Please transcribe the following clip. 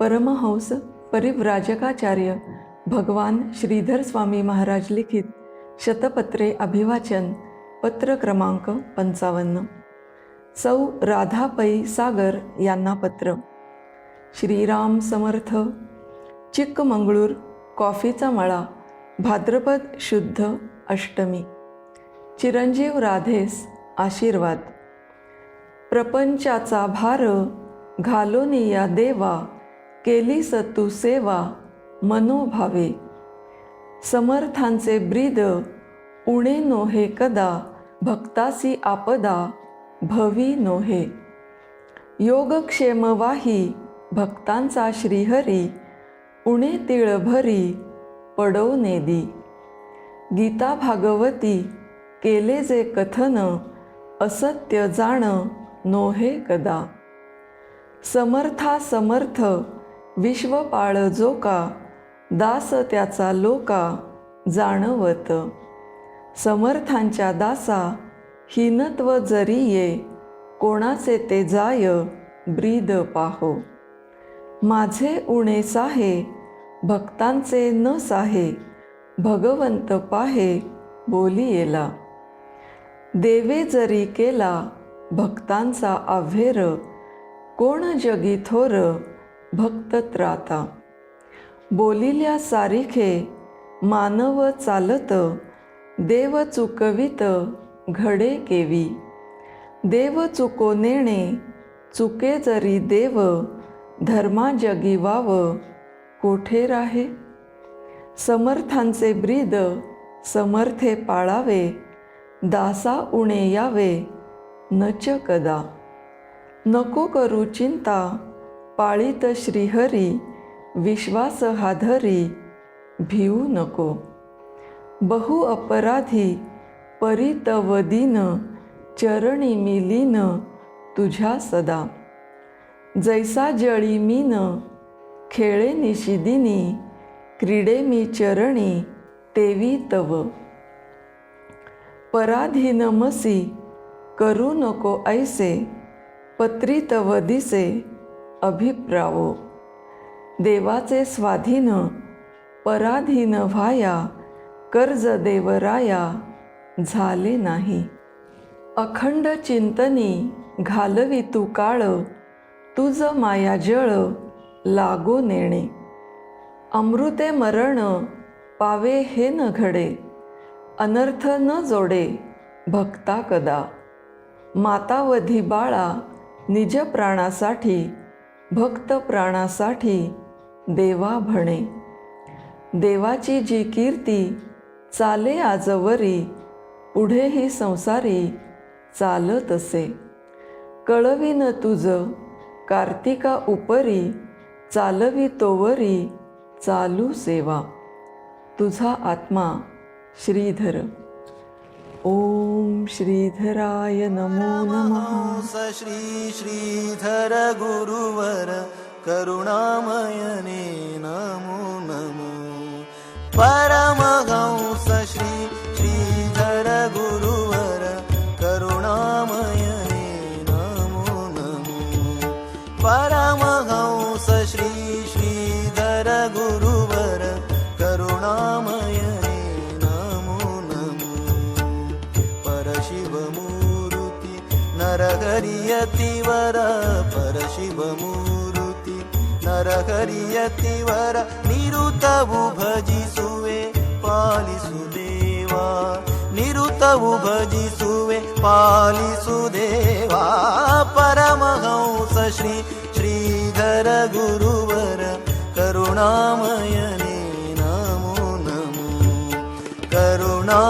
परमहंस परिव्राजकाचार्य भगवान श्रीधर स्वामी महाराज लिखित शतपत्रे अभिवाचन पत्र क्रमांक पंचावन्न. सौ राधापै सागर यांना पत्र. श्रीराम समर्थ चिक्कमंगळूर कॉफीचा मळा भाद्रपद शुद्ध अष्टमी. चिरंजीव राधेस आशीर्वाद. प्रपंचाचा भार घालोनिया देवा केली सतू सेवा मनोभावे समर्थांचे ब्रीद उणे नोहे कदा भक्तासी आपदा भवी नोहे. योगक्षेम वाही भक्तांचा श्रीहरी उणे तिळ भरी पडो नेदी. गीता भागवती केले जे कथन असत्य जाण नोहे कदा. समर्था समर्थ विश्वपाळ जोका दास त्याचा लोका जाणवत. समर्थांच्या दासा हीनत्व जरी ये कोणाचे ते जाय ब्रीद पाहो. माझे उणे साहे भक्तांचे न साहे भगवंत पाहे बोली येला देवे जरी केला भक्तांचा आव्हेर कोण जगी थोर भक्त त्राता. बोलिल्या सारिखे मानव चालत देव चुकवित घडे केवी. देव चुको नेणे चुके जरी देव धर्मा जगी वाव कोठे राहे? समर्थांचे ब्रीद समर्थे पाळावे दासा उणे यावे नच कदा नको करू चिंता पाळीत श्रीहरी विश्वास हाधरी भिऊ नको. बहु अपराधी परितव दीन चरणी मिलीन तुझ्या सदा. जैसा जळी मीन खेळे निशिदिनी क्रीडे मी चरणी तेवी तव. पराधीनमसी करू नको ऐसे पत्री तव दिसे अभिप्रावो। देवाचे स्वाधीन पराधीन व्हाया कर्ज देवराया झाले नाही। अखंड चिंतनी घालवी तू काळ तुझ माया जळ लागो नेणे। अमृते मरण पावे हे न घडे अनर्थ न जोडे भक्ता कदा। मातावधी बाळा निज प्राणासाठी भक्त प्राणासाठी देवा भणे देवाची जी कीर्ती चाले आजवरी पुढेही संसारी चालत असे. कळविन तुझ कार्तिका उपरी चालवी तोवरी चालू सेवा. तुझा आत्मा श्रीधर. ओम श्रीधराय नमो नमः। हंस श्री श्रीधर गुरुवर करुणामयने नमो नमो। परमहंस श्री श्रीधर गुरुवर नरहरियतिवर परशिवमूर्ती नरहरियतिवर निरुतवु भजिसुवे पालिसुदेवा निरुतवु भजिसुवे पालिसुदेवा परमहंस श्री श्रीधर गुरुवर करुणामयने नमो नमो करुणा